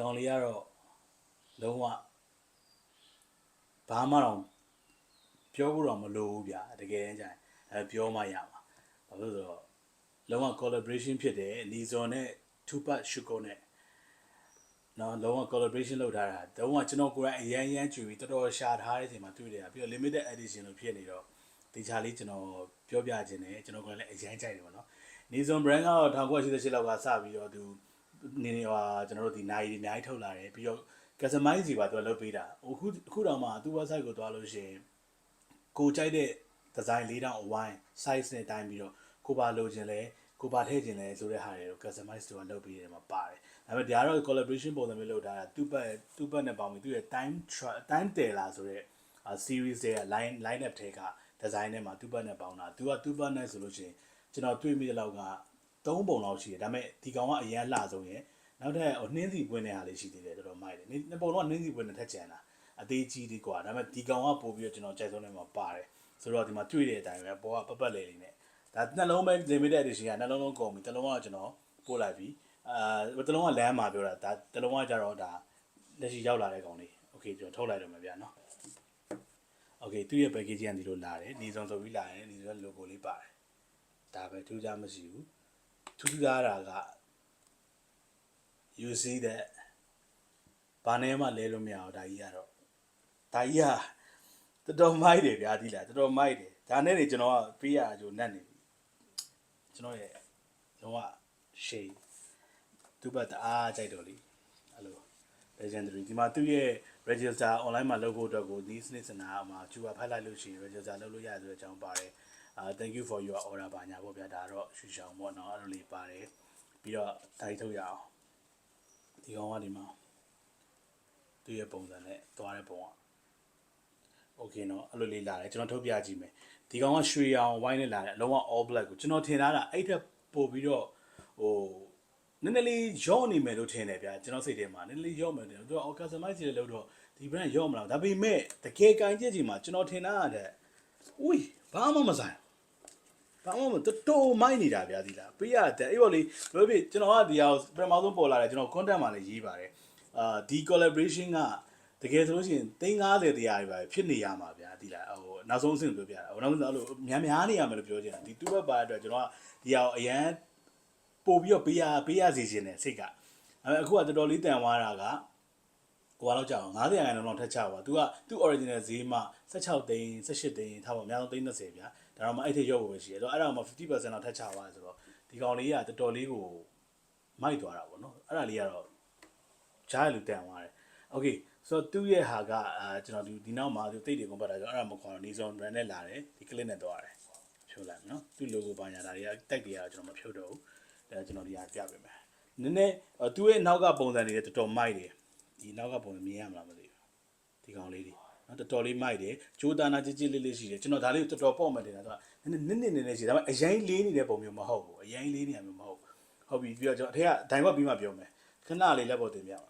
ကောင်လေးကတော့လုံးဝဘာမှတော့ပြောဖို့တော့မလိုဘူးဗျာတကယ်တမ်းကျရင်အဲပြောမှရမှာဘာလို့လဲဆိုတော့လုံးဝ collaboration ဖြစ်တယ်နီဇွန်နဲ့ Tupac Shakur နဲ့နော်လုံးဝ collaboration လုပ်ထားတာလုံးဝကျွန်တော်ကိုယ်တိုင်အရန်ရန်ကြွပြီးတော်တော်ရှာထားတဲ့အချိန်မှာတွေ့တယ်ပြီးတော့ limited edition လို့ဖြစ်နေတော့ဒီချာလေးကျွန်တော်ပြောပြခြင်းနဲ့ကျွန်တော်ကိုယ်လည်းအရန်ကြိုက်တယ်ပေါ့နော်နီဇွန် brand ကတော့1988လောက်ကစပြီးတော့သူ နေနေဟာကျွန်တော်တို့ဒီနိုင်အများကြီးထုတ်လာတယ်ပြီးတော့ customize စီပါသူကလုပ်ပေးတာအခုအခုတော့မှသူ့ website ကိုသွားလို့ရှိရင်ကိုကြိုက်တဲ့ design လေးတောင်အဝိုင်း size နဲ့တိုင်းပြီးတော့ကိုပါလိုချင်လဲကိုပါထည့်ချင်လဲဆိုတဲ့ဟာတွေကို customize တော့လုပ်ပေးတယ်မှာပါတယ်ဒါပေမဲ့ဒါကတော့ collaboration ပုံစံမျိုးလုပ်ထားတာသူ့ဘက်သူ့ဘက်နဲ့ပေါင်းပြီးသူ့ရဲ့ time time teller ဆိုတဲ့ series ရဲ့ line line up ထဲက design ထဲမှာသူ့ဘက်နဲ့ပေါင်းတာသူကသူ့ဘက်နဲ့ဆိုလို့ရှိရင်ကျွန်တော်တွေ့မိတဲ့လောက်က 3ပုံလောက်ရှိတယ်ဒါပေမဲ့ဒီကောင်ကအရင်လှဆုံးရဲ့နောက်ထပ်ဟိုနှင်းစီပွင့်တဲ့ဟာလေးရှိသေးတယ်တော်တော်မိုက်တယ်နှစ်ပုံတော့နှင်းစီပွင့်နဲ့ထက်ကြံတာအသေးကြီးဒီကွာဒါပေမဲ့ဒီကောင်ကပို့ပြီးတော့ကျွန်တော်ကြိုက်ဆုံးနေမှာပါတယ်ဆိုတော့ဒီမှာတွေ့တဲ့အတိုင်းပဲပေါ်ကပပတ်လေလေးနဲ့ဒါနှလုံးပဲ limited edition ကနှလုံးလုံးကုန်ပြီတစ်လုံးကကျွန်တော်ပို့လိုက်ပြီအာတစ်လုံးကလမ်းမှာပြောတာဒါတစ်လုံးကကြတော့ဒါလက်ရှိရောက်လာတဲ့ကောင်လေးโอเคကျွန်တော်ထုတ်လိုက်တော့မယ်ဗျာနော်โอเคသူ့ရဲ့ package ကဒီလိုလာတယ်နေစုံဆိုပြီးလာတယ်ဒီလို logo လေးပါတယ်ဒါပဲထူးခြားမရှိဘူး ထူးခြားတာက you see that ဘာနဲ့မှလဲလို့မရအောင်ဒါကြီးကတော့ဒါကြီးကတော်တော်မိုက်တယ်ဗျာဒီလားတော်တော်မိုက်တယ်ဒါနဲ့နေကျွန်တော်ကပေးရကြိုနတ်နေပြီကျွန်တော်ရဲ့လုံးဝ shade သူ့ဘက်တအားကြိုက်တော့လीအဲ့လို legendary ဒီမှာသူ့ရဲ့ register online မှာလုပ်ဖို့အတွက်ကိုဒီစနစ်စနာမှာကျူပါဖတ်လိုက်လို့ရှိရင် register လုပ်လို့ရတယ်ဆိုတဲ့အကြောင်းပါတယ် အာ thank you for your order ပါညာပေါ့ဗျာဒါတော့ရွှေချောင်ပေါ့နော်အဲ့လိုလေးပါတယ်ပြီးတော့ဓာတ်ထုတ်ရအောင်ဒီကောင်ကဒီမှာသူ့ရဲ့ပုံစံနဲ့သွားတဲ့ပုံက โอเคเนาะအဲ့လိုလေးလာတယ်ကျွန်တော်ထုတ်ပြကြည့်မယ်ဒီကောင်ကရွှေရောင်ဝိုင်းနဲ့လာတယ်အလုံးဝ all black ကိုကျွန်တော်ထင်ထားတာအဲ့ထက်ပို့ပြီးတော့ဟိုနည်းနည်းလေးရော့နေမယ်လို့ထင်တယ်ဗျာကျွန်တော်စိတ်ထဲမှာနည်းနည်းလေးရော့မယ်တယ်သူက customize တွေလုပ်တော့ဒီ brand ရော့မလားဒါပေမဲ့တကယ်ကန်ကြည့်ကြည့်မှာကျွန်တော်ထင်တာတဲ့ဦး ဘာမှမဆိုင်ဘာမှမတော်တော်မိုက်နေတာဗျာဒီလားပေးရတဲ့အဲ့ပေါ်လေးဘယ်ဖြစ်ကျွန်တော်ကဒီဟာပထမဆုံးပေါ်လာတယ်ကျွန်တော် content မှာလည်းရေးပါတယ်အာဒီ collaboration ကတကယ်ဆိုလို့ရှိရင်350တရားတွေပဲဖြစ်နေရမှာဗျာဒီလားဟိုနောက်ဆုံးအဆင့်ပြောပြတာဟိုနောက်ဆုံးအဲ့လိုများများနေရမယ်လို့ပြောချင်တာဒီတူဘက်ပါအတွက်ကျွန်တော်ကဒီဟာကိုအရန်ပို့ပြီးတော့ပေးရပေးရစီခြင်းတယ်စိတ်ကအဲအခုကတော်တော်လေးတန်သွားတာက ဟိုဘာလို့ကြောက်90ရာခိုင်နှုန်းလောက်ထက်ချပါသူကသူ့ original ဈေးမှာ16သိန်း18သိန်းထားပါအများဆုံးသိန်း30ဗျာဒါတော့မှအဲ့ထိရောက်ဖို့ပဲရှိတယ်ဆိုတော့အဲ့ဒါမှ50%လောက်ထက်ချသွားတယ်ဆိုတော့ဒီကောင်လေးကတော်တော်လေးကိုမိုက်သွားတာပေါ့နော်အဲ့ဒါလေးကတော့ကြားရလူတန်သွားတယ်โอเคဆိုတော့သူ့ရဲ့ဟာကအာကျွန်တော်ဒီဒီနောက်မှာသူတိတ်တွေကုန်ပတ်တာဆိုတော့အဲ့ဒါမခေါ်တော့နေစုံ brand နဲ့လာတယ်ဒီ clip နဲ့သွားတယ်ဖြုတ်လိုက်နော်သူ့ logo ပါညာတာတွေကတက်တွေကတော့ကျွန်တော်မဖြုတ်တော့ဘူးအဲကျွန်တော်ဒီဟာပြပေးမယ်နည်းနည်းသူ့ရဲ့နောက်ကပုံစံတွေတော်တော်မိုက်တယ် ဒီနောက်ကပုံစံမြင်ရမလားမသိဘူးဒီကောင်လေးတွေနော်တော်တော်လေးမိုက်တယ်ဂျိုးတာနာကြီးကြီးလေးလေးရှိတယ်ကျွန်တော်ဒါလေးကိုတော်တော်ပေါ့မှတ်တယ်တော့နည်းနည်းနည်းနည်းနည်းရှိတယ်ဒါပေမဲ့အရင်လေးနေတဲ့ပုံမျိုးမဟုတ်ဘူးအရင်လေးနေတာမျိုးမဟုတ်ဘူးဟုတ်ပြီပြီးတော့ကျွန်တော်အထက်ကဒိုင်ဘတ်ပြီးမှပြောမယ်ခဏလေးလက်ပေါ်တင်ပြပါ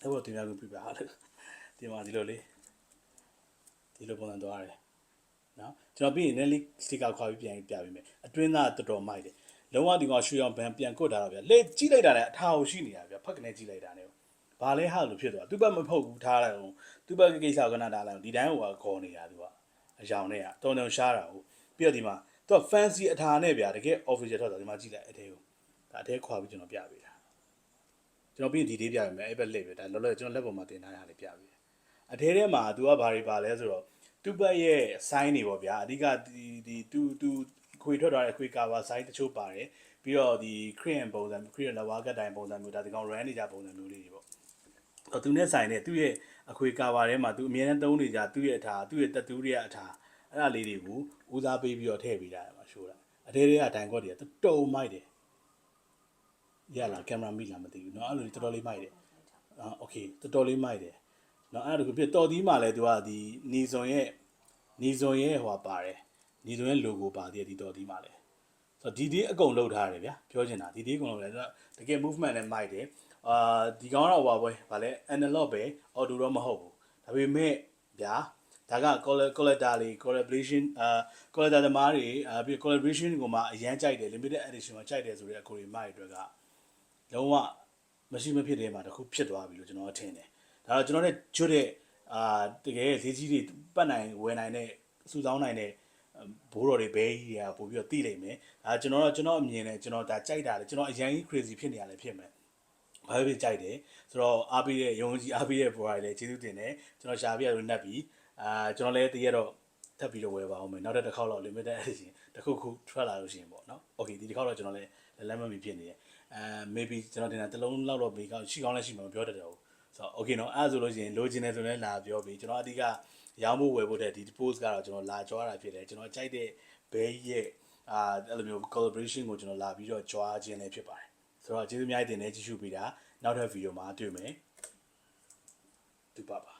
လက်ပေါ်တင်ပြလို့ပြပါလို့ဒီမှာဒီလိုလေးဒီလိုပုံစံသွားတယ်နော်ကျွန်တော်ပြီးရင်လည်းလေးစတစ်ကာခွာပြီးပြန်ပြပေးမယ်အတွင်းသားတော်တော်မိုက်တယ်လုံးဝဒီကောင်ရွှေအောင်ဗန်ပြန်ကွတ်ထားတော့ဗျလေကြည့်လိုက်တာလည်းအထာကိုရှိနေတာဗျဖက်ကနေကြည့်လိုက်တာနဲ့ ဘာလဲဟာလို့ဖြစ်သွားသူ့ဘက်မဖုတ်ဘူးထားလိုက်အောင်သူ့ဘက်ကကိစ္စကနထားလိုက်အောင်ဒီတိုင်းဟိုကခေါ်နေတာသူကအယောင်နဲ့ကတုံတုံရှားတာဟုတ်ပြီးတော့ဒီမှာသူက fancy အထာနဲ့ဗျာတကယ် official ထွက်တာဒီမှာကြည့်လိုက်အထဲကိုဒါအထဲခွာပြီးကျွန်တော်ပြပေးတာကျွန်တော်ပြီးရင်ဒီလေးပြပေးမယ်အဲ့ဘက်လက်ပဲဒါလောလောကျွန်တော်လက်ပေါ်မှာတင်ထားတဲ့ဟာလေးပြပေးတယ်အထဲထဲမှာသူကဘာတွေပါလဲဆိုတော့သူ့ဘက်ရဲ့ sign တွေပေါ့ဗျာအဓိကဒီဒီသူသူခွေထွက်သွားတဲ့ခွေ cover sign တချို့ပါတယ်ပြီးတော့ဒီ Korean ပုံစံ Korean လဝါကတိုင်ပုံစံမျိုးဒါဒီကောင် run နေကြပုံစံမျိုးလေးတွေပေါ့တော့ သူနဲ့ဆိုင်တဲ့သူ့ရဲ့အခွေ cover ထဲမှာသူအမြဲတမ်းသုံးနေကြသူ့ရဲ့အထာသူ့ရဲ့တက်တူးတွေရဲ့အထာအဲ့ဒါလေးတွေကိုဦးစားပေးပြီးတော့ထည့်ပေးတာမှာရှိုးတာအထဲထဲကတိုင်ကော့တွေကတုံမိုက်တယ်ရလားကင်မရာမိလားမသိဘူးเนาะအဲ့လိုတော်တော်လေးမိုက်တယ်အာโอเคတော်တော်လေးမိုက်တယ်เนาะအဲ့ဒါတခုပြတော်သီးမှာလဲသူကဒီနီဇွန်ရဲ့နီဇွန်ရဲ့ဟိုပါတယ်နီဇွန်ရဲ့ logo ပါသေးတယ်ဒီတော်သီးမှာလဲဆိုတော့ဒီဒီအကုန်လောက်ထားရတယ်ဗျာပြောချင်တာဒီဒီအကုန်လောက်လဲဆိုတော့တကယ် movement နဲ့မိုက်တယ် အာဒီကောင်တော့ဟိုပါပွဲဗာလဲ analog ပဲ auto တော့မဟုတ်ဘူးဒါပေမဲ့ဗျာဒါက collector လေး collaboration အာ collector သမားတွေအာပြီး collaboration ကိုမှအရန်ကြိုက်တယ် limited edition မှာကြိုက်တယ်ဆိုတဲ့အကိုတွေမိုက်အတွက်ကလုံးဝမမရှိမဖြစ်တဲ့မှာတစ်ခုဖြစ်သွားပြီလို့ကျွန်တော်ထင်တယ်ဒါတော့ကျွန်တော်နဲ့ကျွတ်တဲ့အာတကယ်လေးကြီးတွေပတ်နိုင်ဝယ်နိုင်တဲ့စူဆောင်းနိုင်တဲ့ဘိုးတော်တွေဘဲကြီးတွေကပို့ပြီးတော့သိလိမ့်မယ်ဒါကျွန်တော်တော့ကျွန်တော်အမြင်နဲ့ကျွန်တော်ဒါကြိုက်တာလေကျွန်တော်အရင်ကြီး crazy ဖြစ်နေရလဲဖြစ်မယ် ဘာပဲကြိုက်တယ်ဆိုတော့အားပေးတဲ့ရုံးကြီးအားပေးတဲ့ bro တွေလည်းကျေးဇူးတင်တယ်ကျွန်တော်ရှာပြရလို့နှက်ပြီးအာကျွန်တော်လည်းတရက်တော့ထပ်ပြီးတော့ဝယ်ပါအောင်မယ်နောက်တစ်တစ်ခေါက်တော့ limited edition တစ်ခုခုထွက်လာလို့ရှိရင်ပေါ့နော် okay ဒီတစ်ခေါက်တော့ကျွန်တော်လည်းလက်မမီဖြစ်နေတယ်အဲ maybe ကျွန်တော်တင်တာတစ်လုံးလောက်တော့ဘေးကောက်ရှိကောင်းလည်းရှိမှာမပြောတတ်တော့ဘူးဆိုတော့ okay နော်အဲ့ဒါဆိုလို့ရှိရင်လိုချင်တယ်ဆိုလည်းလာပြောပြီးကျွန်တော်အဓိကရောင်းဖို့ဝယ်ဖို့တဲ့ဒီ post ကတော့ကျွန်တော်လာကြွားတာဖြစ်တယ်ကျွန်တော်ကြိုက်တဲ့ဘဲရဲ့အာအဲ့လိုမျိုး collaboration ကိုကျွန်တော်လာပြီးတော့ကြွားခြင်းလည်းဖြစ်ပါတယ် ဆိုတော့ကျေးဇူးအများကြီးတင်နေကြည့်ရှုပြီးတာနောက်ထပ်ဗီဒီယိုမှာတွေ့မယ်တူပါပါ